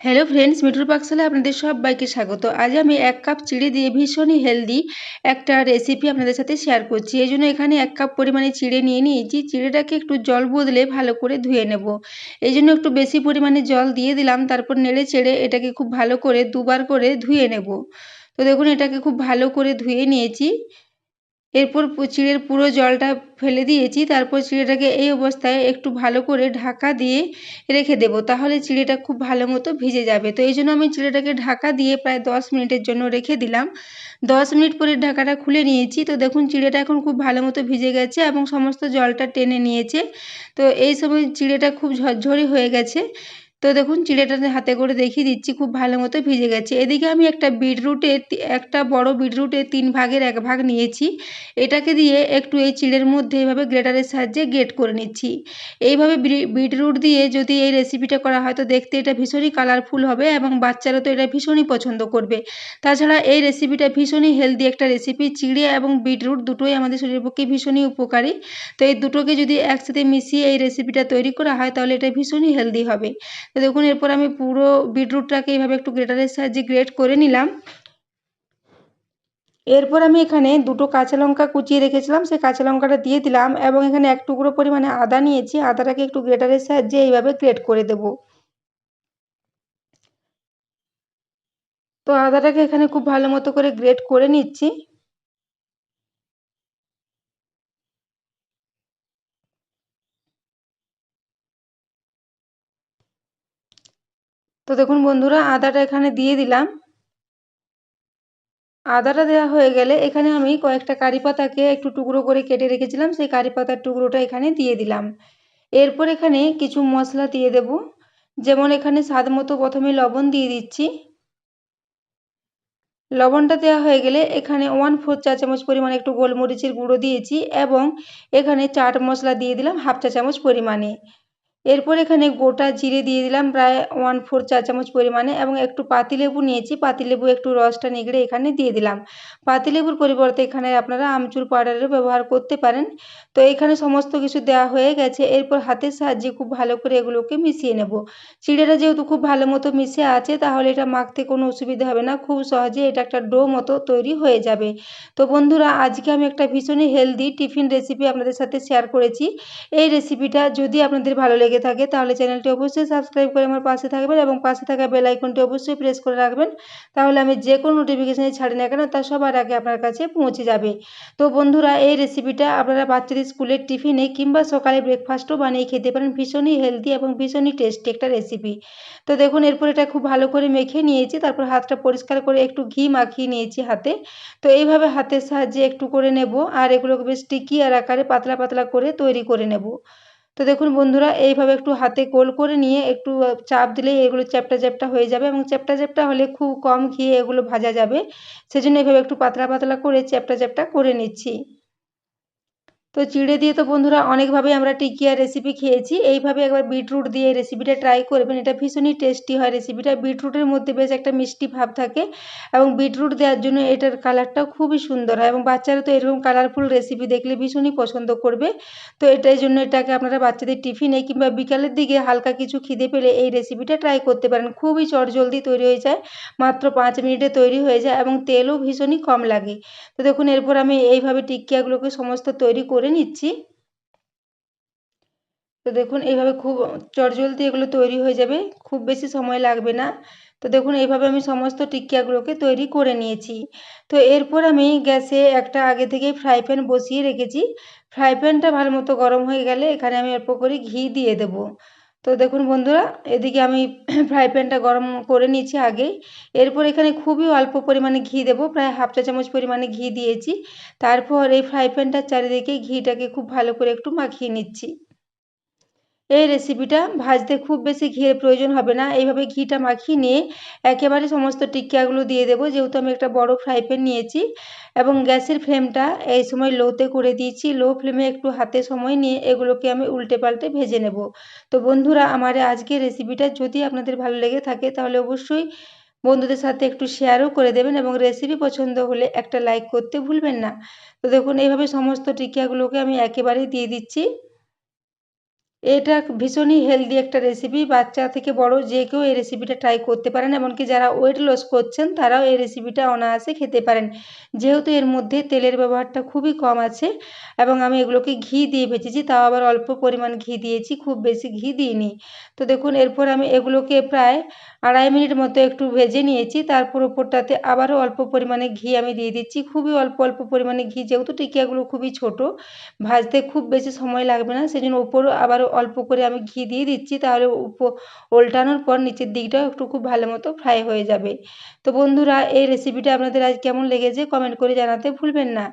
Hello friends মিঠুর পাকশালে আপনাদের সবাইকে স্বাগত। আজ আমি এক কাপ চিড়ে দিয়ে ভীষণই হেলদি একটা রেসিপি আপনাদের সাথে শেয়ার করছি। এই জন্য এখানে এক কাপ পরিমাণে চিড়ে নিয়ে নিয়েছি। চিড়েটাকে একটু জল বদলে ভালো করে ধুয়ে নেব। এই জন্য একটু বেশি পরিমাণে জল দিয়ে দিলাম। তারপর নেড়ে চেড়ে এটাকে খুব ভালো করে দুবার করে ধুয়ে নেব। তো দেখুন, এটাকে খুব ভালো করে ধুয়ে নিয়েছি। এরপর চিঁড়ের পুরো জলটা ফেলে দিয়েছি। তারপর চিড়েটাকে এই অবস্থায় একটু ভালো করে ঢাকা দিয়ে রেখে দেব। তাহলে চিঁড়েটা খুব ভালো মতো ভিজে যাবে। তো এই জন্য আমি চিড়েটাকে ঢাকা দিয়ে প্রায় দশ মিনিটের জন্য রেখে দিলাম। দশ মিনিট পরে ঢাকাটা খুলে নিয়েছি। তো দেখুন, চিঁড়েটা এখন খুব ভালো মতো ভিজে গেছে এবং সমস্ত জলটা টেনে নিয়েছে। তো এই সময় চিঁড়েটা খুব ঝরঝরি হয়ে গেছে। তো দেখুন চিড়েটা হাতে করে দেখিয়ে দিচ্ছি, খুব ভালো মতো ভিজে গেছে। এদিকে আমি একটা বিটরুটের একটা বড় বিটরুটের তিন ভাগের এক ভাগ নিয়েছি। এটাকে দিয়ে একটু এই চিড়ের মধ্যে এইভাবে গ্রেটারের সাহায্যে গ্রেট করে নিচ্ছি। এইভাবে বিটরুট দিয়ে যদি এই রেসিপিটা করা হয়, তো দেখতে এটা ভীষণই কালারফুল হবে এবং বাচ্চারা তো এটা ভীষণই পছন্দ করবে। তাছাড়া এই রেসিপিটা ভীষণই হেলদি একটা রেসিপি। চিড়ে এবং বিটরুট দুটোই আমাদের শরীরের পক্ষে ভীষণই উপকারী। তো এই দুটোকে যদি একসাথে মিশিয়ে এই রেসিপিটা তৈরি করা হয়, তাহলে এটা ভীষণই হেলদি হবে। দেখুন, এরপর আমি পুরো বিটরুটটাকে এইভাবে একটু গ্রেটারের সাহায্যে গ্রেট করে নিলাম। এরপর আমি এখানে দুটো কাঁচা লঙ্কা কুচিয়ে রেখেছিলাম, সেই কাঁচা লঙ্কাটা দিয়ে দিলাম এবং এখানে এক টুকরো পরিমাণে আদা নিয়েছি, আদাটাকে একটু গ্রেটারের সাহায্যে এইভাবে গ্রেট করে দেব। তো আদাটাকে এখানে খুব ভালো মতো করে গ্রেট করে নিচ্ছি। তো দেখুন বন্ধুরা, আদাটা এখানে দিয়ে দিলাম। আদাটা দেওয়া হয়ে গেলে এখানে আমি কয়েকটা কারি পাতাকে একটু টুকরো করে কেটে রেখেছিলাম, সেই কারি পাতার টুকরোটা এখানে দিয়ে দিলাম। এরপর এখানে কিছু মশলা দিয়ে দেব, যেমন এখানে স্বাদ মতো প্রথমে লবণ দিয়ে দিচ্ছি। লবণটা দেওয়া হয়ে গেলে এখানে ওয়ান ফোর চা চামচ পরিমাণে একটু গোলমরিচের গুঁড়ো দিয়েছি এবং এখানে চাট মশলা দিয়ে দিলাম হাফ চা চামচ পরিমাণে। এরপর এখানে গোটা জিরে দিয়ে দিলাম, প্রায় ওয়ান ফোর চা চামচ পরিমাণে এবং একটু পাতিলেবু নিয়েছি, পাতিলেবু একটু রসটা নিগড়ে এখানে দিয়ে দিলাম। পাতিলেবুর পরিবর্তে এখানে আপনারা আমচুর পাউডারের ব্যবহার করতে পারেন। তো এখানে সমস্ত কিছু দেওয়া হয়ে গেছে, এরপর হাতের সাহায্যে খুব ভালো করে এগুলোকে মিশিয়ে নেব। চিড়েটা যেহেতু খুব ভালো মতো মিশে আছে, তাহলে এটা মাখতে কোনো অসুবিধা হবে না, খুব সহজে এটা একটা ডো মতো তৈরি হয়ে যাবে। তো বন্ধুরা, আজকে আমি একটা ভীষণই হেলদি টিফিন রেসিপি আপনাদের সাথে শেয়ার করেছি। এই রেসিপিটা যদি আপনাদের ভালো লেগে লেগে থাকে তাহলে চ্যানেলটি অবশ্যই সাবস্ক্রাইব করে আমার পাশে থাকবেন এবং পাশে থাকা বেল আইকনটি অবশ্যই প্রেস করে রাখবেন। তাহলে আমি যে কোনো নোটিফিকেশানে ছাড়ি না কেন তা সবার আগে আপনার কাছে পৌঁছে যাবে। তো বন্ধুরা, এই রেসিপিটা আপনারা বাচ্চাদের স্কুলের টিফিনে কিংবা সকালে ব্রেকফাস্টও বানিয়ে খেতে পারেন। ভীষণই হেলদি এবং ভীষণই টেস্টি একটা রেসিপি তো দেখুন, এরপর এটা খুব ভালো করে মেখে নিয়েছি, তারপর হাতটা পরিষ্কার করে একটু ঘি মাখিয়ে নিয়েছি হাতে। তো এইভাবে হাতের সাহায্যে একটু করে নেব, আর এগুলোকে বেশ টিকি আর আকারে পাতলা পাতলা করে তৈরি করে নেব। তো দেখুন বন্ধুরা, এইভাবে একটু হাতে গোল করে নিয়ে একটু চাপ দিলে এগুলো চ্যাপটা চ্যাপটা হয়ে যাবে এবং চ্যাপটা চ্যাপটা হলে খুব কম ঘিয়ে এগুলো ভাজা যাবে। সেজন্য এভাবে একটু পাতলা পাতলা করে চ্যাপটা চ্যাপটা করে নিচ্ছি। তো চিড়ে দিয়ে তো বন্ধুরা অনেকভাবেই আমরা টিকিয়া রেসিপি খেয়েছি। এইভাবে একবার বিটরুট দিয়ে এই রেসিপিটা ট্রাই করবেন। এটা ভীষণই টেস্টি হয় রেসিপিটা বিটরুটের মধ্যে বেশ একটা মিষ্টি ভাব থাকে এবং বিটরুট দেওয়ার জন্য এটার কালারটাও খুবই সুন্দর হয় এবং বাচ্চারা তো এরকম কালারফুল রেসিপি দেখলে ভীষণই পছন্দ করবে। তো এটাই জন্য এটাকে আপনারা বাচ্চাদের টিফিনে কিংবা বিকালের দিকে হালকা কিছু খিদে পেলে এই রেসিপিটা ট্রাই করতে পারেন। খুবই চটজলদি তৈরি হয়ে যায়, মাত্র পাঁচ মিনিটে তৈরি হয়ে যায় এবং তেলও ভীষণই কম লাগে। তো দেখুন, এরপর আমি এইভাবে টিকিয়াগুলোকে সমস্ত তৈরি করে করে নিচ্ছি। তো দেখুন, এইভাবে খুব চটজলদি এগুলো তৈরি হয়ে যাবে। খুব বেশি সময় লাগবে না। তো দেখুন, এইভাবে আমি সমস্ত টিকিয়াগুলোকে তৈরি করে নিয়েছি। তো এরপর আমি গ্যাসে একটা আগে থেকেই ফ্রাই প্যান বসিয়ে রেখেছি। ফ্রাই প্যানটা ভালো মতো গরম হয়ে গেলে এখানে আমি অল্প করে ঘি দিয়ে দেবো। তো দেখুন বন্ধুরা, এদিকে আমি ফ্রাই প্যানটা গরম করে নিয়েছি আগেই। এরপর এখানে খুবই অল্প পরিমাণে ঘি দেবো, প্রায় হাফ চা চামচ পরিমাণে ঘি দিয়েছি। তারপর এই ফ্রাই প্যানটার চারিদিকে ঘিটাকে খুব ভালো করে একটু মাখিয়ে নিচ্ছি। এই রেসিপিটা ভাজতে খুব বেশি ঘিয়ের প্রয়োজন হবে না। এইভাবে ঘিটা মাখিয়ে নিয়ে একেবারে সমস্ত টিকিয়াগুলো দিয়ে দেবো। যেহেতু আমি একটা বড় ফ্রাই প্যান নিয়েছি এবং গ্যাসের ফ্লেমটা এই সময় লোতে করে দিয়েছি। লো ফ্লেমে একটু হাতে সময় নিয়ে এগুলোকে আমি উল্টে পাল্টে ভেজে নেব। তো বন্ধুরা, আমার আজকের রেসিপিটা যদি আপনাদের ভালো লেগে থাকে, তাহলে অবশ্যই বন্ধুদের সাথে একটু শেয়ারও করে দেবেন এবং রেসিপি পছন্দ হলে একটা লাইক করতে ভুলবেন না। তো দেখুন, এইভাবে সমস্ত টিকিয়াগুলোকে আমি একেবারেই দিয়ে দিচ্ছি। এটা ভীষণই হেলদি একটা রেসিপি বাচ্চা থেকে বড় যে কেউ এই রেসিপিটা ট্রাই করতে পারেন, এমনকি যারা ওয়েট লস করছেন, তারাও এই রেসিপিটা অনায়াসে খেতে পারেন। যেহেতু এর মধ্যে তেলের ব্যবহারটা খুবই কম আছে এবং আমি এগুলোকে ঘি দিয়ে ভেজেছি, তাও আবার অল্প পরিমাণ ঘি দিয়েছি, খুব বেশি ঘি দিইনি। তো দেখুন, এরপর আমি এগুলোকে প্রায় আড়াই মিনিট মতো একটু ভেজে নিয়েছি। তারপর ওপরটাতে আবারও অল্প পরিমাণে ঘি আমি দিয়ে দিচ্ছি। খুবই অল্প অল্প পরিমাণে ঘি, যেহেতু টিকিয়াগুলো খুবই ছোট, ভাজতে খুব বেশি সময় লাগবে না সেই জন্য উপরও আবারও অল্প করে আমি ঘি দিয়ে দিচ্ছি, তাহলে ওল্টানোর পর নিচের দিকটাও একটু খুব ভালো মতো ফ্রাই হয়ে যাবে। তো বন্ধুরা, এই রেসিপিটা আপনাদের আজ কেমন লেগেছে কমেন্ট করে জানাতে ভুলবেন না।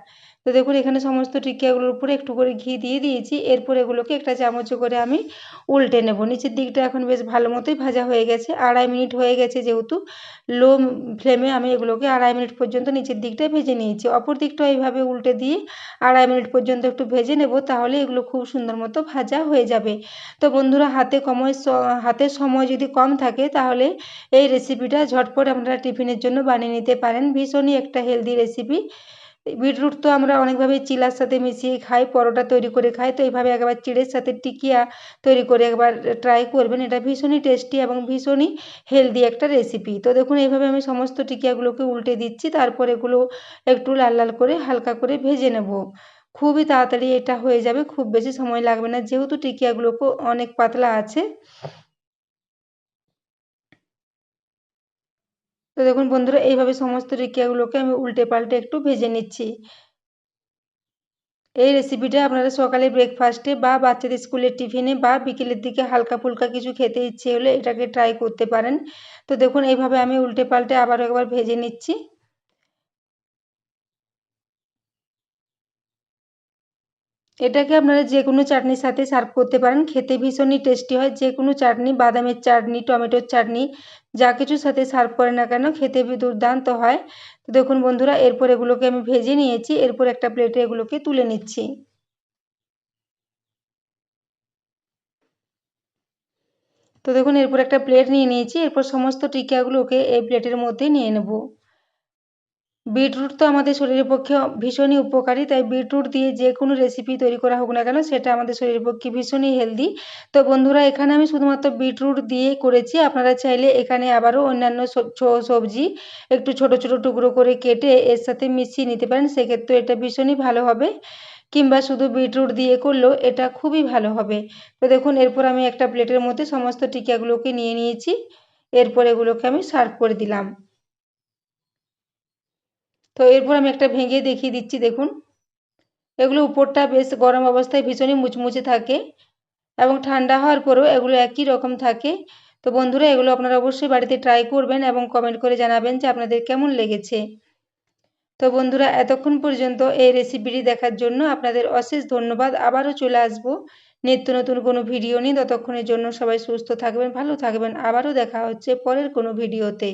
তো দেখুন, এখানে সমস্ত টিকিয়াগুলোর উপরে একটু করে ঘি দিয়ে দিয়েছি। এরপর এগুলোকে একটা চামচ করে আমি উল্টে নেব। নিচের দিকটা এখন বেশ ভালো মতোই ভাজা হয়ে গেছে। আড়াই মিনিট হয়ে গেছে যেহেতু। লো ফ্লেমে আমি এগুলোকে আড়াই মিনিট পর্যন্ত নিচের দিকটায় ভেজে নিয়েছি। অপর দিকটা এইভাবে উল্টে দিয়ে আড়াই মিনিট পর্যন্ত একটু ভেজে নেব, তাহলে এগুলো খুব সুন্দর মতো ভাজা হয়ে যাবে। তো বন্ধুরা, হাতে কময় হাতে সময় যদি কম থাকে, তাহলে এই রেসিপিটা ঝটপট আপনারা টিফিনের জন্য বানিয়ে নিতে পারেন। ভীষণই একটা হেলদি রেসিপি বিটরুট তো আমরা অনেকভাবে চিলার সাথে মিশিয়ে খাই, পরোটা তৈরি করে খাই, তো এইভাবে একবার চিড়ের সাথে টিকিয়া তৈরি করে একবার ট্রাই করবেন। এটা ভীষণই টেস্টি এবং ভীষণই হেলদি একটা রেসিপি তো দেখুন, এইভাবে আমি সমস্ত টিকিয়াগুলোকে উল্টে দিচ্ছি, তারপর এগুলো একটু লাল লাল করে হালকা করে ভেজে নেব। খুবই তাড়াতাড়ি এটা হয়ে যাবে, খুব বেশি সময় লাগবে না, যেহেতু টিকিয়াগুলো অনেক পাতলা আছে। তো দেখুন বন্ধুরা, এইভাবে সমস্ত রিকিয়াগুলোকে আমি উল্টে পাল্টে একটু ভেজে নিচ্ছি। এই রেসিপিটা আপনারা সকালে ব্রেকফাস্টে বা বাচ্চাদের স্কুলের টিফিনে বা বিকেলের দিকে হালকা ফুলকা কিছু খেতে ইচ্ছে হলে এটাকে ট্রাই করতে পারেন। তো দেখুন, এইভাবে আমি উল্টে পাল্টে আবারও একবার ভেজে নিচ্ছি। এটাকে আপনারা যে কোনো চাটনির সাথে সার্ভ করতে পারেন। খেতে ভীষণই টেস্টি হয়। যে কোনো চাটনি, বাদামের চাটনি, টমেটোর চাটনি, যা কিছুর সাথে সার্ভ করে না কেন খেতে দুর্দান্ত হয়। তো দেখুন বন্ধুরা, এরপর এগুলোকে আমি ভেজে নিয়েছি। এরপর একটা প্লেটে এগুলোকে তুলে নিচ্ছি। তো দেখুন, এরপর একটা প্লেট নিয়ে নিয়েছি। এরপর সমস্ত টিকাগুলোকে এই প্লেটের মধ্যে নিয়ে নেব। বিটরুট তো আমাদের শরীরের পক্ষে ভীষণই উপকারী, তাই বিটরুট দিয়ে যে কোনো রেসিপি তৈরি করা হোক না কেন, সেটা আমাদের শরীরের পক্ষে ভীষণই হেলদি তো বন্ধুরা, এখানে আমি শুধুমাত্র বিটরুট দিয়ে করেছি, আপনারা চাইলে এখানে আবারও অন্যান্য সবজি একটু ছোট ছোট টুকরো করে কেটে এর সাথে মিশিয়ে নিতে পারেন সেক্ষেত্রে এটা ভীষণই ভালো হবে। কিংবা শুধু বিটরুট দিয়ে করলেও এটা খুবই ভালো হবে। তো দেখুন, এরপর আমি একটা প্লেটের মধ্যে সমস্ত টিকাগুলোকে নিয়ে নিয়েছি, এরপর এগুলোকে আমি সার্ভ করে দিলাম। তো এরপর আমি একটা ভেঙে দেখিয়ে দিচ্ছি, দেখুন। এগুলো উপরটা বেশ গরম অবস্থায় ভীষণই মুচমুচে থাকে এবং ঠান্ডা হওয়ার পরেও এগুলো একই রকম থাকে। তো বন্ধুরা, এগুলো আপনারা অবশ্যই বাড়িতে ট্রাই করবেন এবং কমেন্ট করে জানাবেন যে আপনাদের কেমন লেগেছে। তো বন্ধুরা, এতক্ষণ পর্যন্ত এই রেসিপিটি দেখার জন্য আপনাদের অশেষ ধন্যবাদ। আবারও চলে আসব নিত্য নতুন কোনো ভিডিও নিয়ে। ততক্ষণের জন্য সবাই সুস্থ থাকবেন, ভালো থাকবেন। আবারও দেখা হচ্ছে পরের কোনো ভিডিওতে